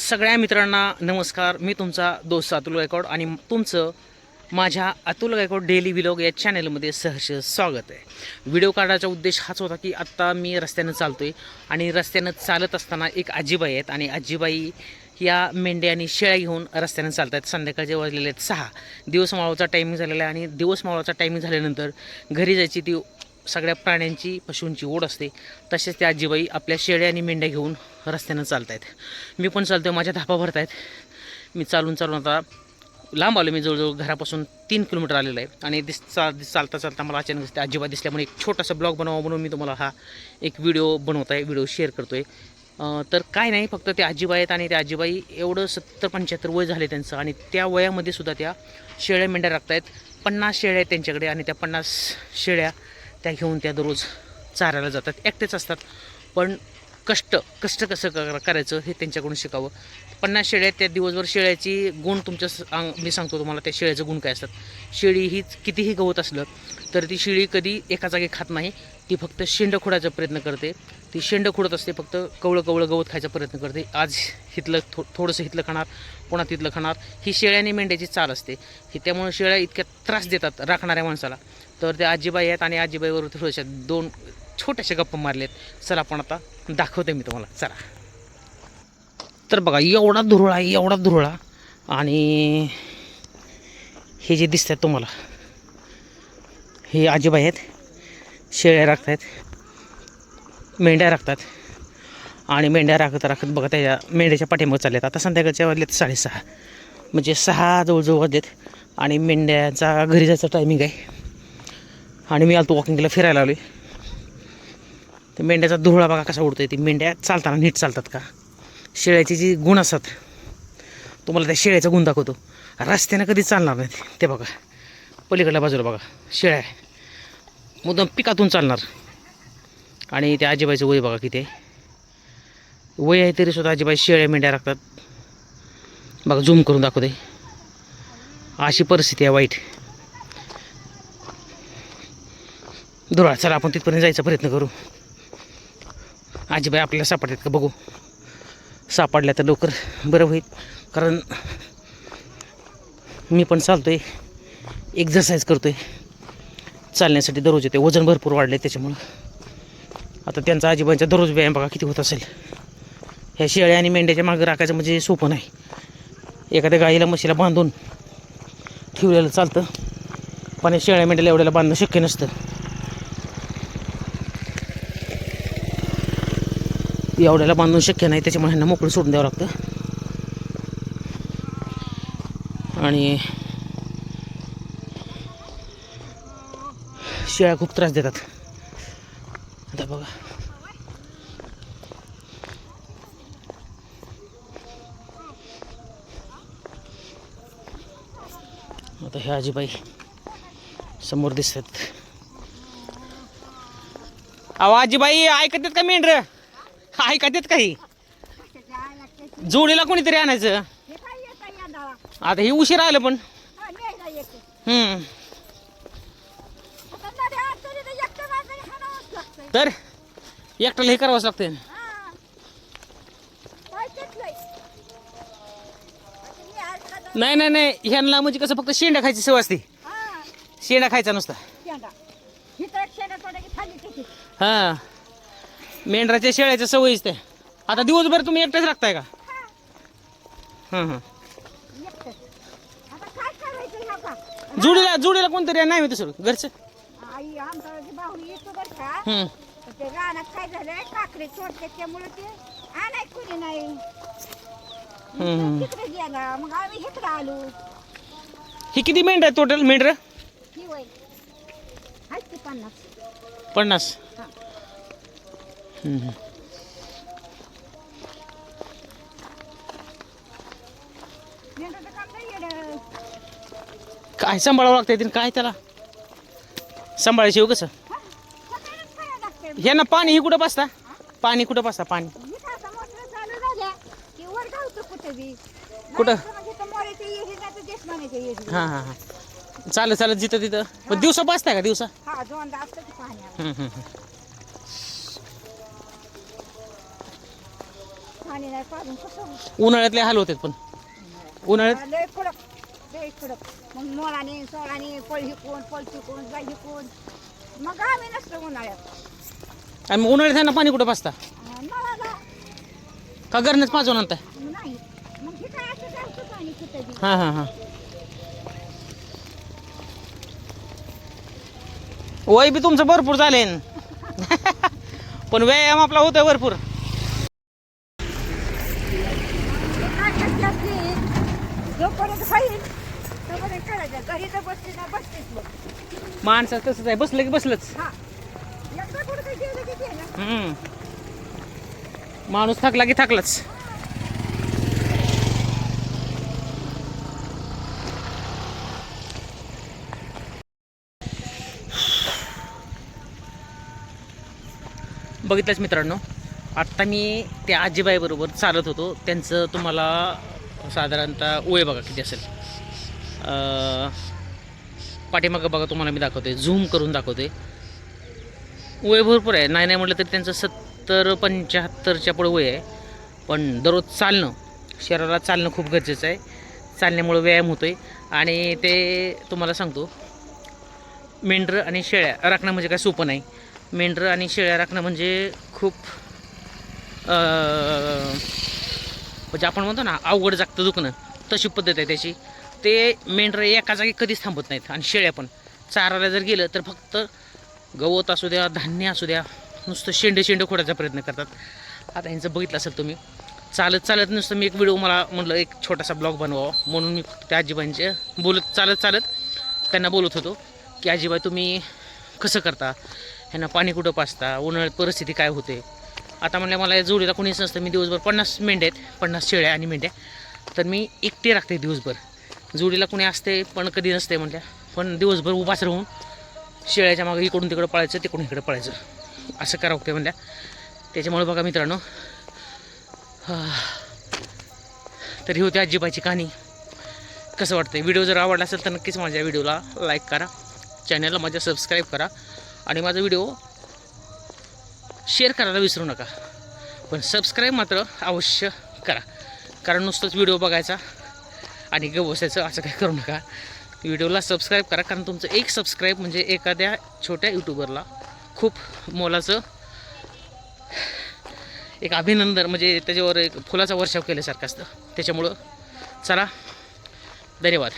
सगळ्या मित्रांना नमस्कार. मी तुमचा दोस्त अतुल गायकवाड आणि तुमचं माझ्या अतुल गायकवाड डेली विलॉग या चॅनलमध्ये सहर्ष स्वागत आहे. व्हिडिओ काढायचा उद्देश हाच होता की आत्ता मी रस्त्यानं चालतो आहे आणि रस्त्यानं चालत असताना एक आजीबाई आहेत आणि आजीबाई या मेंढ्या आणि शेळ्या घेऊन रस्त्यानं चालत आहेत संध्याकाळचे वाजलेले आहेत सहा. दिवस मावळाचा टायमिंग झालेला आहे आणि दिवस मावळाचा टायमिंग झाल्यानंतर घरी जायची ती सगळ्या प्राण्यांची पशूंची ओढ असते. तसेच त्या आजीबाई आपल्या शेळ्या आणि मेंढ्या घेऊन रस्त्यानं चालत आहेत मी पण चालतो माझ्या धापा भरत आहेत मी चालून चालून आता लांब आलो मी जवळजवळ घरापासून तीन किलोमीटर आलेलं आहे. आणि दिस चा चालता चालता मला अचानक त्या आजीबा दिसल्यामुळे एक छोटासा ब्लॉग बनवा म्हणून मी तुम्हाला हा एक व्हिडिओ बनवत आहे व्हिडिओ शेअर करतो आहे तर काय नाही फक्त ते आजीबा आहेत आणि त्या आजीबाई एवढं सत्तर पंच्याहत्तर वय झाले त्यांचं. आणि त्या वयामध्ये सुद्धा त्या शेळ्या मेंढ्या राखत आहेत पन्नास शेळ्या आहेत त्यांच्याकडे आणि त्या पन्नास शेळ्या त्या घेऊन त्या दररोज चारायला जातात. एकटेच असतात. पण कष्ट कष्ट कसं कर करायचं हे त्यांच्याकडून शिकावं. पन्नास शेळ्या त्या दिवसभर शेळ्याची गुण तुमच्या स- मी सांगतो तुम्हाला त्या शेळ्याचं गुण काय असतात. शेळी ही कितीही गवत असलं तर ती शेळी कधी एका जागी खात नाही. ती फक्त शेंड खोडायचा प्रयत्न करते. ती शेंड खोडत असते फक्त कवळं कवळं गवत खायचा प्रयत्न करते. आज हिथलं थो थोडंसं हिथलं खाणार पुन्हा तिथलं खाणार. ही शेळ्या आणि मेंढ्याची चाल असते. ही त्यामुळे शेळ्या इतक्या त्रास देतात राखणाऱ्या माणसाला. तर ते आजीबाई आहेत आणि आजीबाईवर थोड्याशा दोन छोट्याशा गप्पा मारलेत. चला आपण आता दाखवते मी तुम्हाला. चला. तर बघा एवढा धुरळा आहे एवढा धुरळा. आणि हे जे दिसतात तुम्हाला हे आजीबाई आहेत. शेळ्या राखत आहेत मेंढ्या राखतात. आणि मेंढ्या राखत राखत बघा त्याच्या मेंढ्याच्या पाठीमागे चालल्यात आता संध्याकाळच्या वाजलेत साडेसहा. म्हणजे सहा जवळजवळ वाजलेत. आणि मेंढ्याचा घरी जायचा टायमिंग आहे. आणि मी आलतो वॉकिंगला फिरायला आलो तर मेंढ्याचा धुळा बघा कसा उडतोय ती. मेंढ्या चालताना नीट चालतात का? शेळ्याची जी गुण असतात तुम्हाला त्या शेळ्याचा गुण दाखवतो. रस्त्यानं कधी चालणार नाही ते बघा. पलीकडल्या बाजूला बघा. शेळ्या मुद्दाम पिकातून चालणार. आणि त्या आजीबाईचं वय बघा किती आहे. वय आहे तरी सुद्धा आजीबाई शेळ्या मेंढ्या राखतात. बघा झूम करून दाखवते. अशी परिस्थिती आहे वाईट. दुरा चला आपण तिथपर्यंत जायचा प्रयत्न करू. आजीबाई आपल्याला सापडतात का बघू. सापडल्या तर लवकर बरं होईल. कारण मी पण चालतो आहे एक्झरसाईज करतो आहे चालण्यासाठी दररोज येते वजन भरपूर वाढलं आहे त्याच्यामुळं. आता त्यांचा आजीबाईंचा दररोज व्यायाम बघा किती होत असेल. ह्या शेळ्या आणि मेंढ्याच्या मागं राखायचं म्हणजे सोपं नाही. एखाद्या गाईला म्हशीला बांधून ठेवलेलं चालतं. पण या शेळ्या मेंढ्याला एवढ्याला बांधणं शक्य नसतं. एवढ्याला बांधून शक्य नाही त्याच्यामुळे ह्यांना मोकळं सोडून द्यावं लागतं. आणि शेळ्या खूप त्रास देतात. आता बघा. आता ह्या आजीबाई समोर दिसतात. अहो आजीबाई ऐकत आहेत का मेंढर? ऐकत आहेत काही? जोडीला कोणीतरी आणायचं? आता हे उशीर आलं पण. हम्म. तर एकट्याला हे करावंच लागते नाही नाही नाही. ह्यांना म्हणजे कसं फक्त शेंडा खायची सवय असते. शेंडा खायचा नुसता. हां. मेंढराच्या शेळ्याच्या सवयीच ते. आता दिवसभर तुम्ही एकटेच राखताय का? हां हां. जुडीला जुडीला कोणतरी नाही होतं सर घरचं? आई आमचा भाऊ येतो बरं का? हम्म. पण ते रानात काय झालंय? काकडे चोरते त्यामुळे ते आणाय कुणी नाही. हम्म. तिकडे गेला. मग आम्ही इकडे आलो. ही किती मेंढर आहे टोटल मेंढर? ही वय. आहेत ते पन्नास. पन्नास. काय सांभाळावं लागतं तिने? काय त्याला? सांभाळायची हो कसं? हा, ह्यांना पाणी ही कुठं पासता पाणी कुठं पासता पाणी. कुठं? हां हां हां. चालत चालत जिथं तिथं. पण दिवसा पासताय का दिवसा? पाणी नाही पाडून कसं उन्हाळ्यातले हाल होते पण. उन्हाळ्यात लय कडक लय कडक. मग मोराने सोळाने पळ हिकून पळ चिकून गाय हिकून. मग आम्ही नसतो उन्हाळ्यात. आणि मग उन्हाळ्यात त्यांना पाणी कुठं पाचता अं, नळाला. का घरनंच पाचवून आणताय? नाही. मग हे काय असं जास्त पाणी कुठं बी? हां हां हां. वय बी तुमचं भरपूर झाले पण व्यायाम आपला होतोय भरपूर काय करते आपली जोपर्यंत खाईल तोपर्यंत करायचं घरी तर बसते ना बसतेच मग. माणसं तसंच आहे. बसलं की बसलंच. हा. एकदा कुठं काही गेलं की गेलं. हम्म. माणूस थकला की थकलाच. बघितलंच मित्रांनो. आत्ता मी त्या आजीबाईबरोबर चालत होतो. त्यांचं तुम्हाला साधारणतः वय बघा किती असेल. पाठीमागं बघा तुम्हाला मी दाखवते. झूम करून दाखवते. वय भरपूर आहे. नाही नाही म्हटलं तरी त्यांचं सत्तर पंच्याहत्तरच्या पुढे वय आहे. पण दररोज चालणं शरीराला चालणं खूप गरजेचं आहे. चालण्यामुळं व्यायाम होतो आहे आणि ते तुम्हाला सांगतो मेंढरं आणि शेळ्या राखणं म्हणजे काय सोपं नाही. मेंढरं आणि शेळ्या राखणं म्हणजे खूप म्हणजे आपण म्हणतो ना अवघड जागतं दुखणं तशी पद्धत आहे त्याची. ते मेंढरं एका जागी कधीच थांबत नाहीत आणि शेळ्या पण. चारायला जर गेलं तर फक्त गवत असू द्या धान्य असू द्या नुसतं शेंडे शेंडे खोडायचा प्रयत्न करतात. आता यांचं बघितलं असेल तुम्ही चालत चालत नुसतं मी एक व्हिडिओ मला म्हटलं एक छोटासा ब्लॉग बनवावा. म्हणून मी त्या आजीबाईंचे बोलत चालत चालत त्यांना बोलत होतो की आजीबाई तुम्ही कसं करता? ह्यांना पाणी कुठं पाचता उन्हाळ्यात परिस्थिती काय होते? आता म्हणलं मला या जोडीला कोणीच नसतं मी दिवसभर पन्नास मेंढ्या आहेत पन्नास शेळ्या आणि मेंढ्या. तर मी एकटे राखते दिवसभर. जोडीला कोणी असते पण कधी नसते म्हटल्या पण दिवसभर उपास राहून शेळ्याच्या मागे इकडून तिकडं पळायचं तिकडून इकडं पळायचं. असं करावं ते म्हणल्या. त्याच्यामुळे बघा मित्रांनो तर ही होती आजीबाईची कहाणी. कसं वाटतं व्हिडिओ जर आवडला असेल तर नक्कीच माझ्या व्हिडिओला लाईक करा. चॅनलला माझ्या सबस्क्राईब करा. आणि माझा व्हिडिओ शेअर करायला विसरू नका. पण सबस्क्राईब मात्र अवश्य करा. कारण नुसतंच व्हिडिओ बघायचा आणि ग बसायचं असं काही करू नका. व्हिडिओला सबस्क्राईब करा. कारण तुमचं एक सबस्क्राईब म्हणजे एखाद्या छोट्या यूट्यूबरला खूप मोलाचं एक अभिनंदन म्हणजे त्याच्यावर एक फुलाचा वर्षाव केल्यासारखं असतं. त्याच्यामुळं चला धन्यवाद.